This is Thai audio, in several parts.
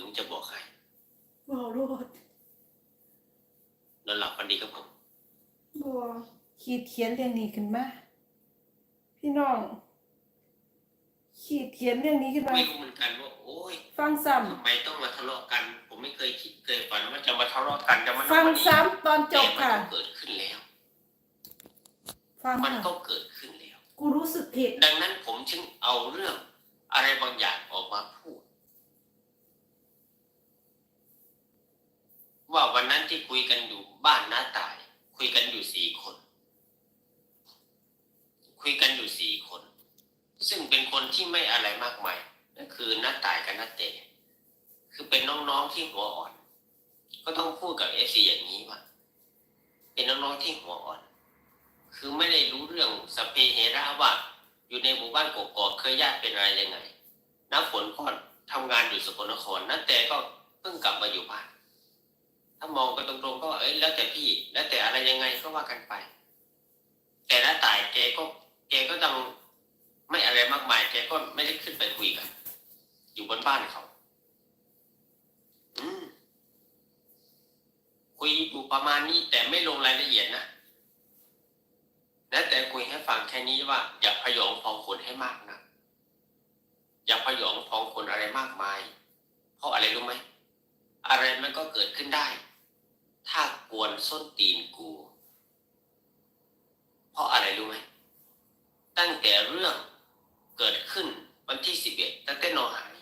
ถึงจะบอกให้บ่โลดนอนหลับฝันดีครับผมบ่ขีดเขียนเรื่องนี้ขึ้นมาพี่น้อง ขีดเขียนเรื่องนี้ขึ้นมาไม่รู้เหมือนกันว่าโอ้ยฟังซ้ำทำไมต้องมาทะเลาะกัน ผมไม่เคยคิดเคยฝันว่าจะมาทะเลาะกันจะมาฟังวันนี้ซ้ำตอนจแต่บมันค่ะก็เกิดขึ้นแล้ว ฟังมันค่ะก็เกิดขึ้นแล้ว กูรู้สึกผิด ดังนั้นผมจึงเอาเรื่องอะไรบางอย่างออกมาพูด ว่าวันนั้นที่คุยกันอยู่ บ้านน้าตาย คุยกันอยู่สี่คน คุยกันอยู่สี่คน ซึ่งเป็นคนที่ไม่อะไรมากมายนั่นคือน้าตายกับน้าเตะคือเป็นน้องๆที่หัวอ่อน ก็ต้องพูดกับเอฟซีอย่างนี้ว่าเป็นน้องๆที่หัวอ่อน คือไม่ได้รู้เรื่องสเพเหระว่า อยู่ในหมู่บ้านกกอกเคยญาติเป็นอะไรยังไงน้ำฝนก็ทำงานอยู่สกลนครน้าแต่ก็เพิ่งกลับมาอยู่บ้าน ถ้ามองกันตรงๆก็ว่าเอ้ยแล้วแต่พี่ แล้วแต่อะไรยังไงก็ว่ากันไป แต่น้าตายแกก็แกก็ต้องไม่อะไรมากมายแกก็ไม่ได้ขึ้นไปคุยกัน อยู่บนบ้านเขาอืมคุยอยู่ประมาณนี้แต่ไม่ลงรายละเอียดนะแล้วแต่คุยให้ฟังแค่นี้ว่า อย่าพยองพองคนให้มากนะอย่าพยองพองคนอะไรมากมาย เพราะอะไรรู้ไหมอะไรมันก็เกิดขึ้นได้ วน ส้นตีนกู เพราะอะไรรู้ไหม ตั้งแต่เรื่องเกิดขึ้นวันที่สิบเอ็ดตั้งแต่นอหาย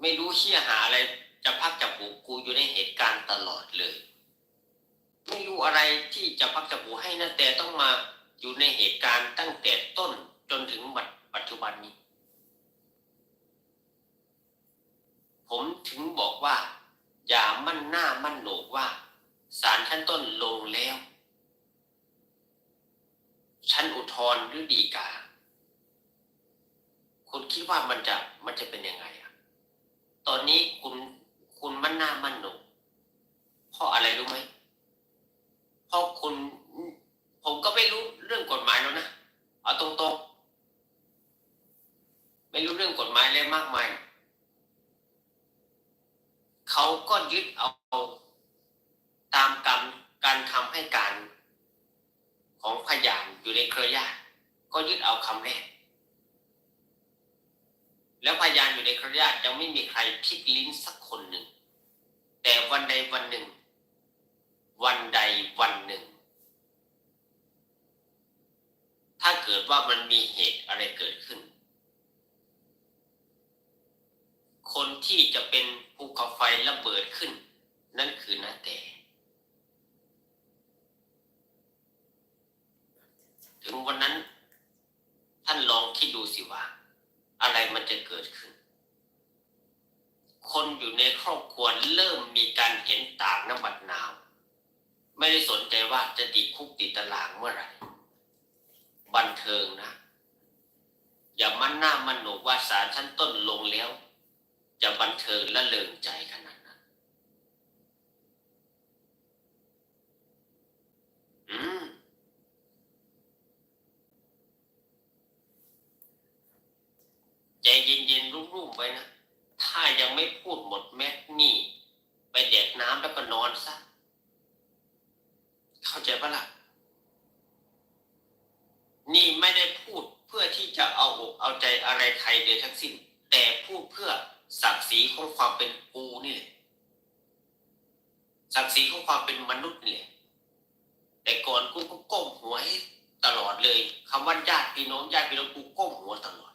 ไม่รู้เชี่ยหาอะไร จะพักจะปูกูอยู่ในเหตุการณ์ตลอดเลย ไม่รู้อะไรที่จะพักจะปูให้นะแต่ต้องมาอยู่ในเหตุการณ์ตั้งแต่ต้นจนถึงปัจจุบันนี้ ผมถึงบอกว่า อย่ามั่นหน้ามั่นโหนกว่าศาลชั้นต้นลงแล้ว ชั้นอุทธรณ์หรือฎีกา คุณคิดว่ามันจะมันจะเป็นยังไงอะตอนนี้คุณคุณมั่นหน้ามั่นโหนกเพราะอะไรรู้ไหมเพราะคุณผมก็ไม่รู้เรื่องกฎหมายแล้วนะเอาตรงๆ ไม่รู้เรื่องกฎหมายเลยมากมาย เขาก็ยึดเอาตามกรรมการคำให้การของพยานอยู่ในเครือญาติก็ยึดเอาคำแรก แล้วพยานอยู่ในเครือญาติยังไม่มีใครพลิกลิ้นสักคนหนึ่ง แต่วันใดวันหนึ่ง วันใดวันหนึ่ง ถ้าเกิดว่ามันมีเหตุอะไรเกิดขึ้น คนที่จะเป็น ภูเขาไฟระเบิดขึ้น นั่นคือนาแต่ ถึงวันนั้น ท่านลองคิดดูสิว่า อะไรมันจะเกิดขึ้น คนอยู่ในครอบครัวเริ่มมีการเห็นต่างน้ำบัดนาว ไม่ได้สนใจว่าจะติดคุกติดตารางเมื่อไหร่ บันเทิงนะ อย่ามันหน้ามันโหนกว่าสารชั้นต้นลงแล้ว จะบันเทิงและเลิงใจขนาดนั้น อืม ใจเย็นๆรุ่มๆไว้นะ ถ้ายังไม่พูดหมดแม็กนี่ ไปแดกน้ำแล้วก็นอนซะ เข้าใจปะล่ะ นี่ไม่ได้พูดเพื่อที่จะเอาอกเอาใจอะไรใครเลยทั้งสิ้น แต่พูดเพื่อ ศักดิ์ศรีของความเป็นกูนี่แหละศักดิ์ศรีของความเป็นมนุษย์นี่แหละแต่ก่อนกูก็ก้มหัวให้ตลอดเลยคำว่าญาติพี่น้องญาติพี่น้องกูก้มหัวตลอด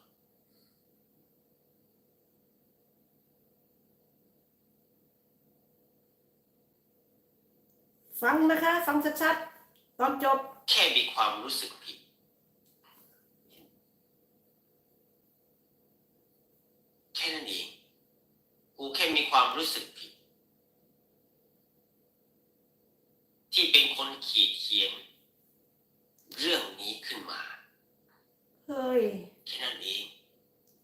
ฟังนะคะ ฟังชัดๆตอนจบ แค่มีความรู้สึกผิดแค่นั้นเองกูแความรู้สึกผิด ที่เป็นคนขีดเขียน เรื่องนี้ขึ้นมาเฮ้ยแค่นั้นเอง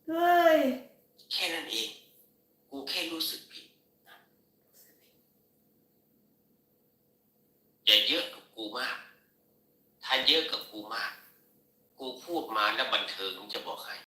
เฮ้ยแค่นั้นเอง กูแค่รู้สึกผิดนะอย่าเยอะกับกูมาก ถ้าเยอะกับกูมาก กูพูดมาแล้วบันเทิงจะบอกให้